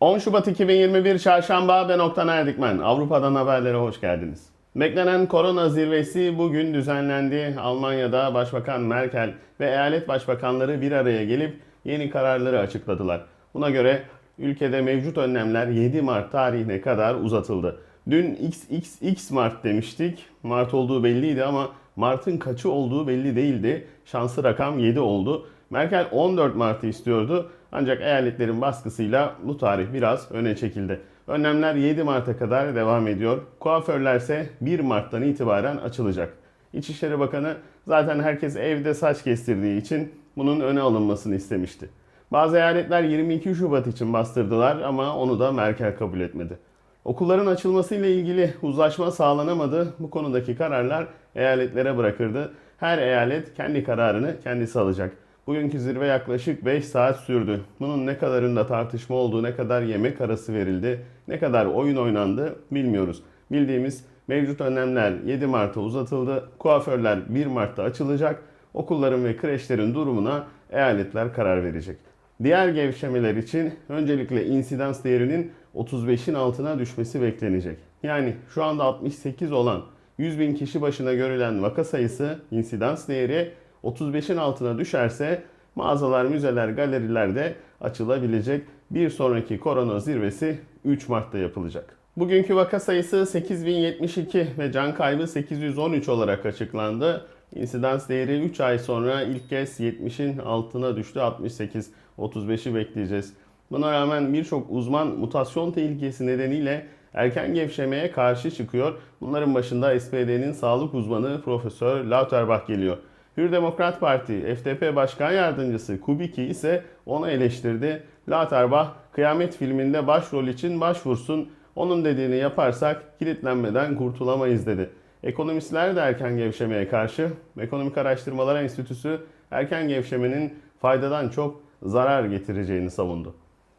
10 Şubat 2021 Çarşamba ben Oktan Erdikmen. Avrupa'dan haberlere hoş geldiniz. Beklenen korona zirvesi bugün düzenlendi. Almanya'da Başbakan Merkel ve eyalet başbakanları bir araya gelip yeni kararları açıkladılar. Buna göre ülkede mevcut önlemler 7 Mart tarihine kadar uzatıldı. Dün XXX Mart demiştik. Mart olduğu belliydi ama Mart'ın kaçı olduğu belli değildi. Şanslı rakam 7 oldu. Merkel 14 Mart'ı istiyordu ancak eyaletlerin baskısıyla bu tarih biraz öne çekildi. Önlemler 7 Mart'a kadar devam ediyor. Kuaförler ise 1 Mart'tan itibaren açılacak. İçişleri Bakanı zaten herkes evde saç kestirdiği için bunun öne alınmasını istemişti. Bazı eyaletler 22 Şubat için bastırdılar ama onu da Merkel kabul etmedi. Okulların açılmasıyla ilgili uzlaşma sağlanamadı. Bu konudaki kararlar eyaletlere bırakırdı. Her eyalet kendi kararını kendisi alacak. Bugünkü zirve yaklaşık 5 saat sürdü. Bunun ne kadarında tartışma olduğu, ne kadar yemek arası verildi, ne kadar oyun oynandı bilmiyoruz. Bildiğimiz mevcut önlemler 7 Mart'a uzatıldı. Kuaförler 1 Mart'ta açılacak. Okulların ve kreşlerin durumuna eyaletler karar verecek. Diğer gevşemeler için öncelikle insidans değerinin 35'in altına düşmesi beklenecek. Yani şu anda 68 olan 100 bin kişi başına görülen vaka sayısı insidans değeri 35'in altına düşerse mağazalar, müzeler, galeriler de açılabilecek. Bir sonraki korona zirvesi 3 Mart'ta yapılacak. Bugünkü vaka sayısı 8072 ve can kaybı 813 olarak açıklandı. İnsidans değeri 3 ay sonra ilk kez 70'in altına düştü. 68, 35'i bekleyeceğiz. Buna rağmen birçok uzman mutasyon tehlikesi nedeniyle erken gevşemeye karşı çıkıyor. Bunların başında SPD'nin sağlık uzmanı Profesör Lauterbach geliyor. Hür Demokrat Parti FDP Başkan Yardımcısı Kubicki ise onu eleştirdi. Lauterbach kıyamet filminde başrol için başvursun. Onun dediğini yaparsak kilitlenmeden kurtulamayız dedi. Ekonomistler de erken gevşemeye karşı. Ekonomik Araştırmalar Enstitüsü erken gevşemenin faydadan çok zarar getireceğini savundu.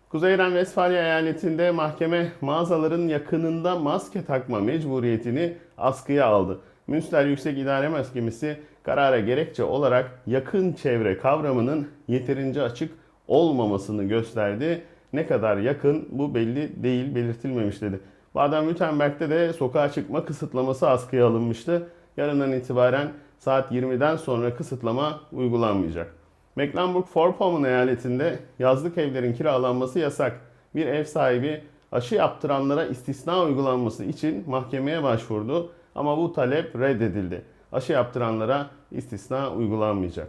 Kuzey Ren-Vesfalya eyaletinde mahkeme mağazaların yakınında maske takma mecburiyetini askıya aldı. Münster Yüksek İdare Mahkemesi karara gerekçe olarak yakın çevre kavramının yeterince açık olmamasını gösterdi. Ne kadar yakın bu belli değil belirtilmemiş dedi. Baden-Württemberg'de de sokağa çıkma kısıtlaması askıya alınmıştı. Yarından itibaren saat 20'den sonra kısıtlama uygulanmayacak. Mecklenburg-Vorpommern eyaletinde yazlık evlerin kiralanması yasak. Bir ev sahibi aşı yaptıranlara istisna uygulanması için mahkemeye başvurdu ama bu talep reddedildi. Aşı yaptıranlara istisna uygulanmayacak.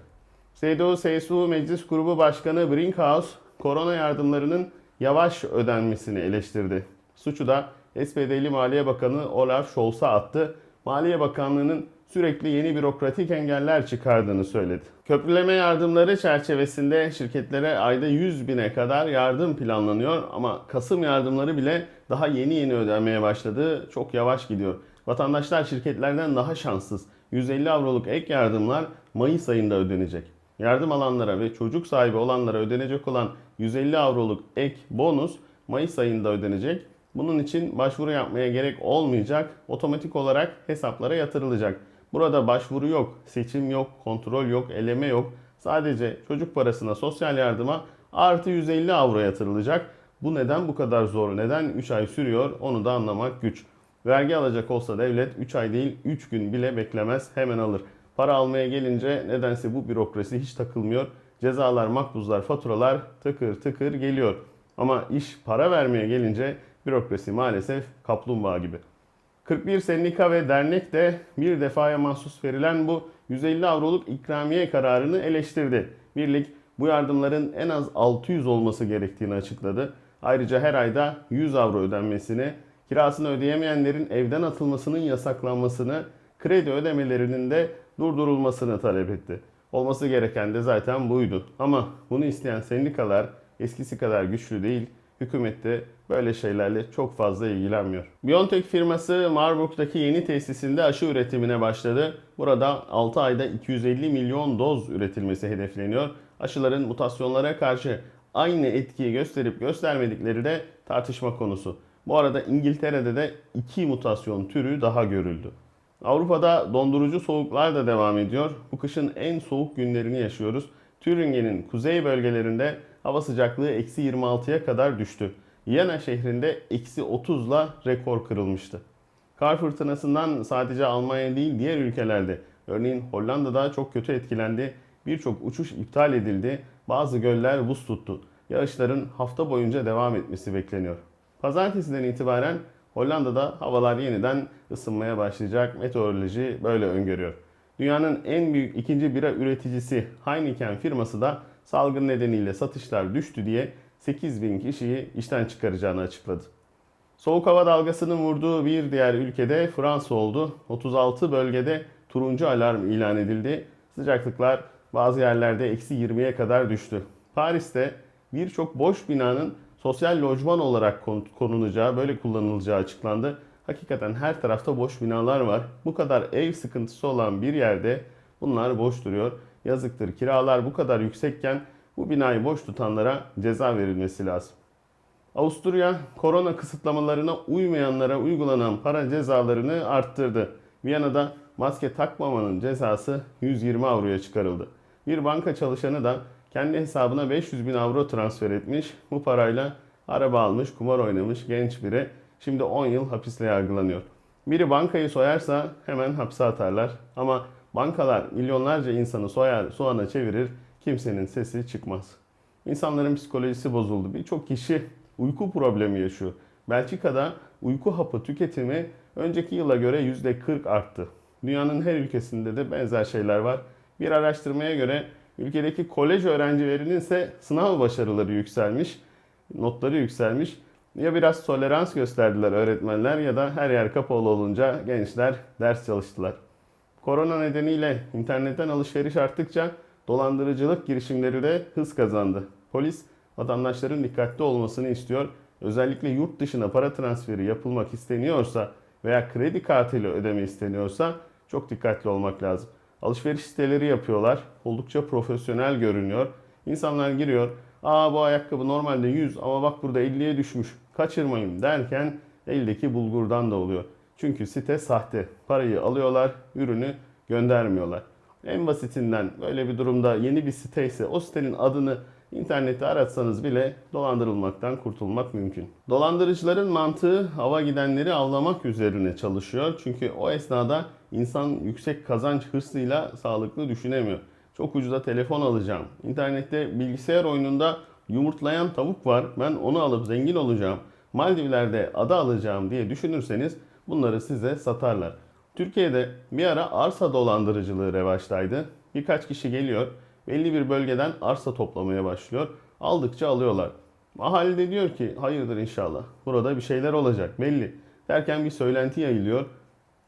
CDU-CSU Meclis Grubu Başkanı Brinkhaus, korona yardımlarının yavaş ödenmesini eleştirdi. Suçu da SPD'li Maliye Bakanı Olaf Scholz'a attı. Maliye Bakanlığı'nın sürekli yeni bürokratik engeller çıkardığını söyledi. Köprüleme yardımları çerçevesinde şirketlere ayda 100 bine kadar yardım planlanıyor ama Kasım yardımları bile daha yeni yeni ödenmeye başladı. Çok yavaş gidiyor. Vatandaşlar şirketlerden daha şanssız. 150 avroluk ek yardımlar Mayıs ayında ödenecek. Yardım alanlara ve çocuk sahibi olanlara ödenecek olan 150 avroluk ek bonus Mayıs ayında ödenecek. Bunun için başvuru yapmaya gerek olmayacak. Otomatik olarak hesaplara yatırılacak. Burada başvuru yok, seçim yok, kontrol yok, eleme yok. Sadece çocuk parasına, sosyal yardıma artı 150 avro yatırılacak. Bu neden bu kadar zor, neden 3 ay sürüyor onu da anlamak güç. Vergi alacak olsa devlet 3 ay değil 3 gün bile beklemez hemen alır. Para almaya gelince nedense bu bürokrasi hiç takılmıyor. Cezalar, makbuzlar, faturalar tıkır tıkır geliyor. Ama iş para vermeye gelince bürokrasi maalesef kaplumbağa gibi. 41 sendika ve dernek de bir defaya mahsus verilen bu 150 avroluk ikramiye kararını eleştirdi. Birlik bu yardımların en az 600 olması gerektiğini açıkladı. Ayrıca her ayda 100 avro ödenmesini, kirasını ödeyemeyenlerin evden atılmasının yasaklanmasını, kredi ödemelerinin de durdurulmasını talep etti. Olması gereken de zaten buydu. Ama bunu isteyen sendikalar eskisi kadar güçlü değil, hükümet de böyle şeylerle çok fazla ilgilenmiyor. BioNTech firması Marburg'daki yeni tesisinde aşı üretimine başladı. Burada 6 ayda 250 milyon doz üretilmesi hedefleniyor. Aşıların mutasyonlara karşı aynı etkiyi gösterip göstermedikleri de tartışma konusu. Bu arada İngiltere'de de iki mutasyon türü daha görüldü. Avrupa'da dondurucu soğuklar da devam ediyor. Bu kışın en soğuk günlerini yaşıyoruz. Thüringen'in kuzey bölgelerinde hava sıcaklığı eksi 26'ya kadar düştü. Viyana şehrinde eksi 30'la rekor kırılmıştı. Kar fırtınasından sadece Almanya değil diğer ülkelerde, örneğin Hollanda'da çok kötü etkilendi. Birçok uçuş iptal edildi. Bazı göller buz tuttu. Yağışların hafta boyunca devam etmesi bekleniyor. Pazartesiden itibaren Hollanda'da havalar yeniden ısınmaya başlayacak. Meteoroloji böyle öngörüyor. Dünyanın en büyük ikinci bira üreticisi Heineken firması da salgın nedeniyle satışlar düştü diye 8 bin kişiyi işten çıkaracağını açıkladı. Soğuk hava dalgasının vurduğu bir diğer ülkede Fransa oldu. 36 bölgede turuncu alarm ilan edildi. Sıcaklıklar bazı yerlerde eksi 20'ye kadar düştü. Paris'te birçok boş binanın sosyal lojman olarak kon- konulacağı, böyle kullanılacağı açıklandı. Hakikaten her tarafta boş binalar var. Bu kadar ev sıkıntısı olan bir yerde bunlar boş duruyor. Yazıktır. Kiralar bu kadar yüksekken bu binayı boş tutanlara ceza verilmesi lazım. Avusturya korona kısıtlamalarına uymayanlara uygulanan para cezalarını arttırdı. Viyana'da maske takmamanın cezası 120 avroya çıkarıldı. Bir banka çalışanı da kendi hesabına 500 bin avro transfer etmiş. Bu parayla araba almış, kumar oynamış genç biri. Şimdi 10 yıl hapisle yargılanıyor. Biri bankayı soyarsa hemen hapse atarlar. Ama bankalar milyonlarca insanı soyar, soğana çevirir, kimsenin sesi çıkmaz. İnsanların psikolojisi bozuldu. Birçok kişi uyku problemi yaşıyor. Belçika'da uyku hapı tüketimi önceki yıla göre %40 arttı. Dünyanın her ülkesinde de benzer şeyler var. Bir araştırmaya göre ülkedeki kolej öğrencilerinin ise sınav başarıları yükselmiş, notları yükselmiş. Ya biraz tolerans gösterdiler öğretmenler ya da her yer kapalı olunca gençler ders çalıştılar. Korona nedeniyle internetten alışveriş arttıkça dolandırıcılık girişimleri de hız kazandı. Polis vatandaşların dikkatli olmasını istiyor. Özellikle yurt dışına para transferi yapılmak isteniyorsa veya kredi kartıyla ödeme isteniyorsa çok dikkatli olmak lazım. Alışveriş siteleri yapıyorlar. Oldukça profesyonel görünüyor. İnsanlar giriyor. Aa bu ayakkabı normalde 100 ama bak burada 50'ye düşmüş. Kaçırmayın derken eldeki bulgurdan da oluyor. Çünkü site sahte. Parayı alıyorlar, ürünü göndermiyorlar. En basitinden böyle bir durumda yeni bir site ise o sitenin adını internette aratsanız bile dolandırılmaktan kurtulmak mümkün. Dolandırıcıların mantığı hava gidenleri avlamak üzerine çalışıyor. Çünkü o esnada insan yüksek kazanç hırsıyla sağlıklı düşünemiyor. Çok ucuza telefon alacağım. İnternette bilgisayar oyununda yumurtlayan tavuk var. Ben onu alıp zengin olacağım. Maldivler'de ada alacağım diye düşünürseniz bunları size satarlar. Türkiye'de bir ara arsa dolandırıcılığı revaçtaydı. Birkaç kişi geliyor, belli bir bölgeden arsa toplamaya başlıyor. Aldıkça alıyorlar. Ahali de diyor ki hayırdır inşallah. Burada bir şeyler olacak belli. Derken bir söylenti yayılıyor.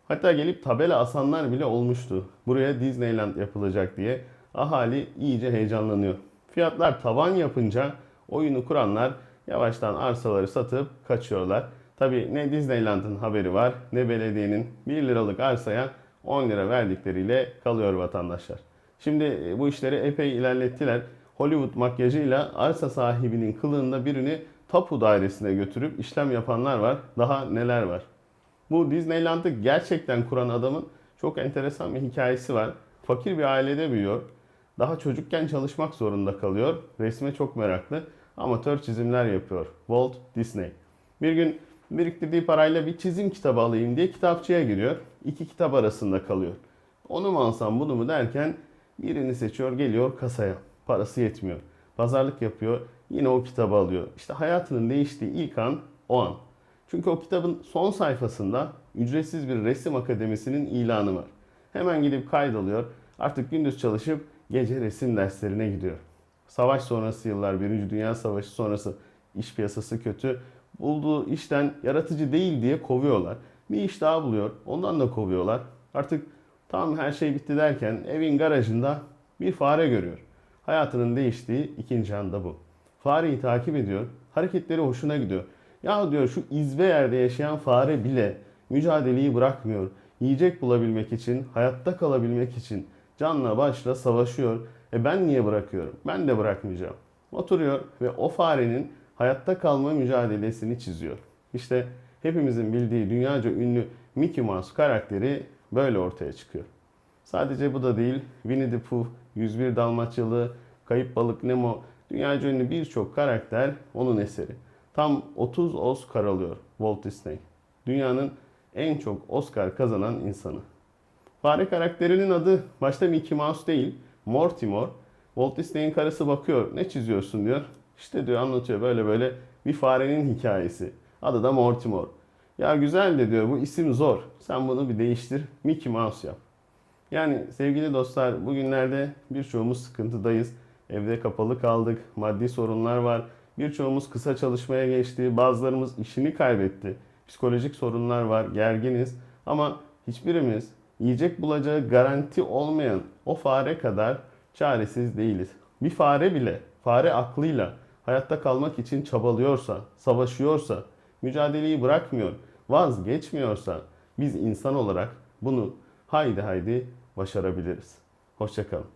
Hatta gelip tabela asanlar bile olmuştu. Buraya Disneyland yapılacak diye. Ahali iyice heyecanlanıyor. Fiyatlar tavan yapınca oyunu kuranlar yavaştan arsaları satıp kaçıyorlar. Tabi ne Disneyland'ın haberi var ne belediyenin 1 liralık arsaya 10 lira verdikleriyle kalıyor vatandaşlar. Şimdi e, bu işleri epey ilerlettiler. Hollywood makyajıyla arsa sahibinin kılığında birini tapu dairesine götürüp işlem yapanlar var. Daha neler var. Bu Disneyland'ı gerçekten kuran adamın çok enteresan bir hikayesi var. Fakir bir ailede büyüyor. Daha çocukken çalışmak zorunda kalıyor. Resme çok meraklı. Amatör çizimler yapıyor. Walt Disney. Bir gün biriktirdiği parayla bir çizim kitabı alayım diye kitapçıya giriyor. İki kitap arasında kalıyor. Onu mu alsam bunu mu derken birini seçiyor geliyor kasaya. Parası yetmiyor. Pazarlık yapıyor. Yine o kitabı alıyor. İşte hayatının değiştiği ilk an o an. Çünkü o kitabın son sayfasında ücretsiz bir resim akademisinin ilanı var. Hemen gidip kaydoluyor. Artık gündüz çalışıp gece resim derslerine gidiyor. Savaş sonrası yıllar, Birinci Dünya Savaşı sonrası iş piyasası kötü. Bulduğu işten yaratıcı değil diye kovuyorlar. Bir iş daha buluyor. Ondan da kovuyorlar. Artık tam her şey bitti derken evin garajında bir fare görüyor. Hayatının değiştiği ikinci anda bu. Fareyi takip ediyor. Hareketleri hoşuna gidiyor. Ya diyor şu izbe yerde yaşayan fare bile mücadeleyi bırakmıyor. Yiyecek bulabilmek için, hayatta kalabilmek için canla başla savaşıyor. E ben niye bırakıyorum? Ben de bırakmayacağım. Oturuyor ve o farenin hayatta kalma mücadelesini çiziyor. İşte hepimizin bildiği dünyaca ünlü Mickey Mouse karakteri böyle ortaya çıkıyor. Sadece bu da değil. Winnie the Pooh, 101 Dalmaçyalı, Kayıp Balık Nemo, dünyaca ünlü birçok karakter onun eseri. Tam 30 Oscar alıyor Walt Disney. Dünyanın en çok Oscar kazanan insanı. Fare karakterinin adı başta Mickey Mouse değil, Mortimer. Walt Disney'in karısı bakıyor, ne çiziyorsun diyor. İşte diyor anlatıyor böyle böyle bir farenin hikayesi. Adı da Mortimer. Ya güzel de diyor bu isim zor. Sen bunu bir değiştir, Mickey Mouse yap. Yani sevgili dostlar bugünlerde birçoğumuz sıkıntıdayız. Evde kapalı kaldık, maddi sorunlar var. Birçoğumuz kısa çalışmaya geçti, bazılarımız işini kaybetti. Psikolojik sorunlar var, gerginiz. Ama hiçbirimiz yiyecek bulacağı garanti olmayan o fare kadar çaresiz değiliz. Bir fare bile fare aklıyla hayatta kalmak için çabalıyorsa, savaşıyorsa, mücadeleyi bırakmıyor, vazgeçmiyorsa biz insan olarak bunu haydi haydi başarabiliriz. Hoşçakalın.